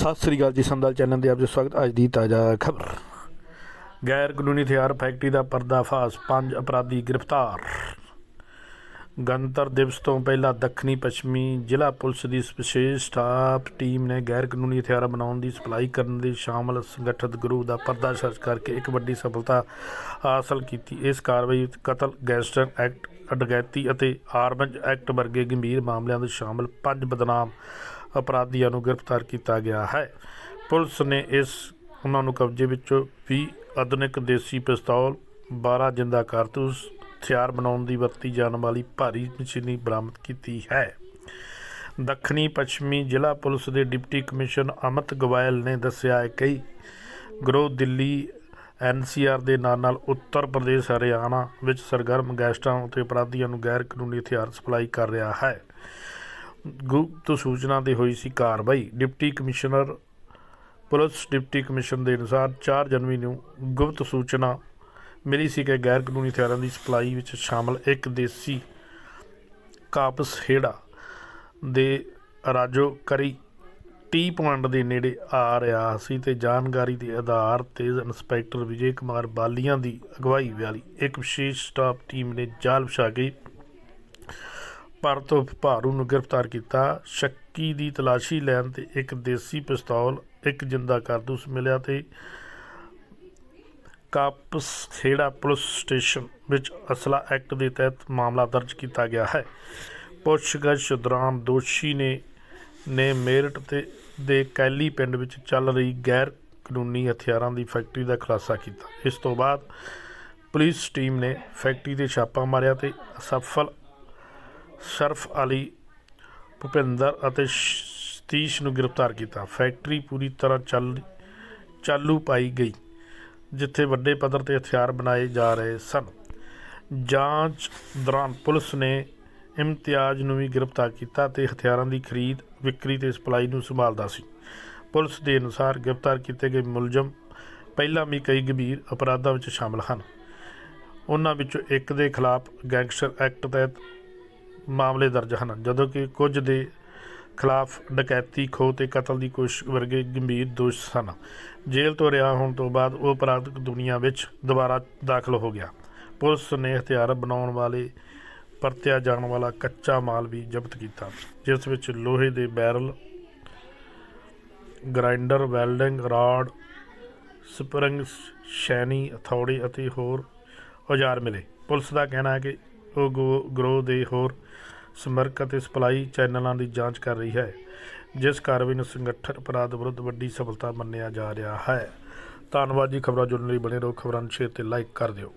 ਸਤਿ ਸ੍ਰੀ ਅਕਾਲ ਜੀ, ਸੰਦਲ ਚੈਨਲ ਦੇ ਆਪ ਜੀ ਸਵਾਗਤ, ਅੱਜ ਦੀ ਤਾਜ਼ਾ ਖਬਰ। ਗੈਰ ਕਾਨੂੰਨੀ ਹਥਿਆਰ ਫੈਕਟਰੀ ਦਾ ਪਰਦਾਫਾਸ਼, ਪੰਜ ਅਪਰਾਧੀ ਗ੍ਰਿਫਤਾਰ। ਗਣਤੰਤਰ ਦਿਵਸ ਤੋਂ ਪਹਿਲਾਂ ਦੱਖਣੀ ਪੱਛਮੀ ਜ਼ਿਲ੍ਹਾ ਪੁਲਿਸ ਦੀ ਵਿਸ਼ੇਸ਼ ਸਟਾਫ ਟੀਮ ਨੇ ਗੈਰ ਕਾਨੂੰਨੀ ਹਥਿਆਰ ਬਣਾਉਣ ਦੀ ਸਪਲਾਈ ਕਰਨ ਦੇ ਸ਼ਾਮਲ ਸੰਗਠਿਤ ਗਰੋਹ ਦਾ ਪਰਦਾਫਾਸ਼ ਕਰਕੇ ਇੱਕ ਵੱਡੀ ਸਫਲਤਾ ਹਾਸਲ ਕੀਤੀ। ਇਸ ਕਾਰਵਾਈ ਵਿੱਚ ਕਤਲ, ਗੈਂਗਸਟਰ ਐਕਟ, ਅਡਗੈਤੀ ਅਤੇ ਆਰਮਜ ਐਕਟ ਵਰਗੇ ਗੰਭੀਰ ਮਾਮਲਿਆਂ ਵਿੱਚ ਸ਼ਾਮਲ ਪੰਜ ਬਦਨਾਮ ਅਪਰਾਧੀਆਂ ਨੂੰ ਗ੍ਰਿਫਤਾਰ ਕੀਤਾ ਗਿਆ ਹੈ। ਪੁਲਿਸ ਨੇ ਇਸ, ਉਹਨਾਂ ਨੂੰ ਕਬਜ਼ੇ ਵਿੱਚੋਂ 20 ਆਧੁਨਿਕ ਦੇਸੀ ਪਿਸਤੌਲ 12 ਜਿੰਦਾ ਕਾਰਤੂਸ, ਹਥਿਆਰ ਬਣਾਉਣ ਦੀ ਵਰਤੀ ਜਾਣ ਵਾਲੀ ਭਾਰੀ ਮਸ਼ੀਨੀ ਬਰਾਮਦ ਕੀਤੀ ਹੈ। ਦੱਖਣੀ ਪੱਛਮੀ ਜ਼ਿਲ੍ਹਾ ਪੁਲਿਸ ਦੇ ਡਿਪਟੀ ਕਮਿਸ਼ਨਰ ਅਮਿਤ ਗਵਾਇਲ ਨੇ ਦੱਸਿਆ ਹੈ ਕਿ ਗਰੋਹ ਦਿੱਲੀ ਐਨਸੀਆਰ ਦੇ ਨਾਲ ਨਾਲ ਉੱਤਰ ਪ੍ਰਦੇਸ਼, ਹਰਿਆਣਾ ਵਿੱਚ ਸਰਗਰਮ ਗੈਂਗਸਟਰਾਂ ਅਤੇ ਅਪਰਾਧੀਆਂ ਨੂੰ ਗੈਰ ਕਾਨੂੰਨੀ ਹਥਿਆਰ ਸਪਲਾਈ ਕਰ ਰਿਹਾ ਹੈ। ਗੁਪਤ ਸੂਚਨਾ ਤੇ ਹੋਈ ਸੀ ਕਾਰਵਾਈ। Deputy commissioner, police deputy commission ਦੇ ਅਨੁਸਾਰ 4 ਜਨਵਰੀ ਨੂੰ ਗੁਪਤ ਸੂਚਨਾ ਮਿਲੀ ਸੀ ਕਿ ਗੈਰ ਕਾਨੂੰਨੀ ਹਥਿਆਰਾਂ ਦੀ ਸਪਲਾਈ ਵਿੱਚ ਸ਼ਾਮਲ ਇੱਕ ਦੇਸੀ ਕਾਪਸ ਹੇੜਾ ਦੇ ਰਾਜੋ ਕਰੀ ਟੀ ਪੁਆਇੰਟ ਦੇ ਨੇੜੇ ਆ ਰਿਹਾ ਸੀ ਤੇ ਜਾਣਕਾਰੀ ਦੇ ਆਧਾਰ ਤੇ ਇੰਸਪੈਕਟਰ ਵਿਜੇ ਕੁਮਾਰ ਬਾਲੀਆਂ ਦੀ ਅਗਵਾਈ ਵਾਲੀ ਇੱਕ ਵਿਸ਼ੇਸ਼ ਸਟਾਫ ਟੀਮ ਨੇ ਜਾਲ ਵਿਛਾ ਕੇ ਭਾਰਤ ਤੋਂ ਭਾਰੂ ਨੂੰ ਗ੍ਰਿਫਤਾਰ ਕੀਤਾ। ਸ਼ੱਕੀ ਦੀ ਤਲਾਸ਼ੀ ਲੈਣ ਤੇ ਇੱਕ ਦੇਸੀ ਪਿਸਤੌਲ, ਇੱਕ ਜਿੰਦਾ ਕਾਰਤੂਸ ਮਿਲਿਆ ਤੇ ਕਾਪਸ ਖੇੜਾ ਪੁਲਿਸ ਸਟੇਸ਼ਨ ਵਿੱਚ ਅਸਲਾ ਐਕਟ ਦੇ ਤਹਿਤ ਮਾਮਲਾ ਦਰਜ ਕੀਤਾ ਗਿਆ ਹੈ। ਪੁੱਛਗਛ ਦੌਰਾਨ ਦੋਸ਼ੀ ਨੇ ਨੇ ਮੇਰਟ ਤੇ, ਦੇ ਕੈਲੀ ਪਿੰਡ ਵਿੱਚ ਚੱਲ ਰਹੀ ਗੈਰ ਕਾਨੂੰਨੀ ਹਥਿਆਰਾਂ ਦੀ ਫੈਕਟਰੀ ਦਾ ਖੁਲਾਸਾ ਕੀਤਾ। ਇਸ ਤੋਂ ਬਾਅਦ ਪੁਲਿਸ ਟੀਮ ਨੇ ਫੈਕਟਰੀ ਤੇ ਛਾਪਾ ਮਾਰਿਆ ਤੇ ਅਸਫਲ ਸ਼ਰਫ ਅਲੀ ਭੁਪਿੰਦਰ ਅਤੇ ਸਤੀਸ਼ ਨੂੰ ਗ੍ਰਿਫਤਾਰ ਕੀਤਾ। ਫੈਕਟਰੀ ਪੂਰੀ ਤਰ੍ਹਾਂ ਚੱਲ, ਚਾਲੂ ਪਾਈ ਗਈ, ਜਿੱਥੇ ਵੱਡੇ ਪੱਧਰ ਤੇ ਹਥਿਆਰ ਬਣਾਏ ਜਾ ਰਹੇ ਸਨ। ਜਾਂਚ ਦੌਰਾਨ ਪੁਲਿਸ ਨੇ ਇਮਤਿਆਜ਼ ਨੂੰ ਵੀ ਗ੍ਰਿਫਤਾਰ ਕੀਤਾ ਤੇ ਹਥਿਆਰਾਂ ਦੀ ਖਰੀਦ, ਵਿਕਰੀ ਤੇ ਸਪਲਾਈ ਨੂੰ ਸੰਭਾਲਦਾ ਸੀ। ਪੁਲਿਸ ਦੇ ਅਨੁਸਾਰ ਗ੍ਰਿਫਤਾਰ ਕੀਤੇ ਗਏ ਮੁਲਜ਼ਮ ਪਹਿਲਾਂ ਵੀ ਕਈ ਗੰਭੀਰ ਅਪਰਾਧਾਂ ਵਿੱਚ ਸ਼ਾਮਲ ਹਨ। ਉਹਨਾਂ ਵਿੱਚੋਂ ਇੱਕ ਦੇ ਖਿਲਾਫ ਗੈਂਗਸਟਰ ਐਕਟ ਤਹਿਤ ਮਾਮਲੇ ਦਰਜ ਹਨ। ਜਦੋਂ ਕਿ ਕੁਝ ਦੇ ਖਿਲਾਫ ਡਕੈਤੀ, ਖੋਹ ਤੇ ਕਤਲ ਦੀ ਕੋਸ਼ਿਸ਼ ਵਰਗੇ ਗੰਭੀਰ ਦੋਸ਼ ਸਨ। ਜੇਲ੍ਹ ਤੋਂ ਰਿਹਾ ਹੋਣ ਤੋਂ ਬਾਅਦ ਉਹ ਅਪਰਾਧਿਕ ਦੁਨੀਆ ਵਿੱਚ ਦੁਬਾਰਾ ਦਾਖਲ ਹੋ ਗਿਆ। ਪੁਲਿਸ ਨੇ ਹਥਿਆਰ ਬਣਾਉਣ ਵਾਲੇ, ਪਰਤਿਆ ਜਾਣ ਵਾਲਾ ਕੱਚਾ ਮਾਲ ਵੀ ਜ਼ਬਤ ਕੀਤਾ। ਜਿਸ ਵਿੱਚ ਲੋਹੇ ਦੇ barrel, grinder, welding rod spring ਸ਼ੈਨੀ ਹਥੌੜੇ ਅਤੇ ਹੋਰ ਔਜ਼ਾਰ ਮਿਲੇ। ਪੁਲਿਸ ਦਾ ਕਹਿਣਾ ਹੈ ਕਿ ਉਹ ਗੋ- ਗਰੋਹ ਦੇ ਹੋਰ ਸਮਰਕ ਅਤੇ ਸਪਲਾਈ ਚੈਨਲਾਂ ਦੀ ਜਾਂਚ ਕਰ ਰਹੀ ਹੈ, ਜਿਸ ਕਾਰਵਾਈ ਨੂੰ ਸੰਗਠਨ ਅਪਰਾਧ ਵਿਰੁੱਧ ਵੱਡੀ ਸਫਲਤਾ ਮੰਨਿਆ ਜਾ ਰਿਹਾ ਹੈ। ਧੰਨਵਾਦ ਜੀ, ਖਬਰਾਂ ਜੁੜਨ ਲਈ ਬਣੇ ਰਹੋ, ਖਬਰਾਂ ਨੂੰ ਸ਼ੇਅਰ ਤੇ ਲਾਈਕ ਕਰ ਦਿਓ।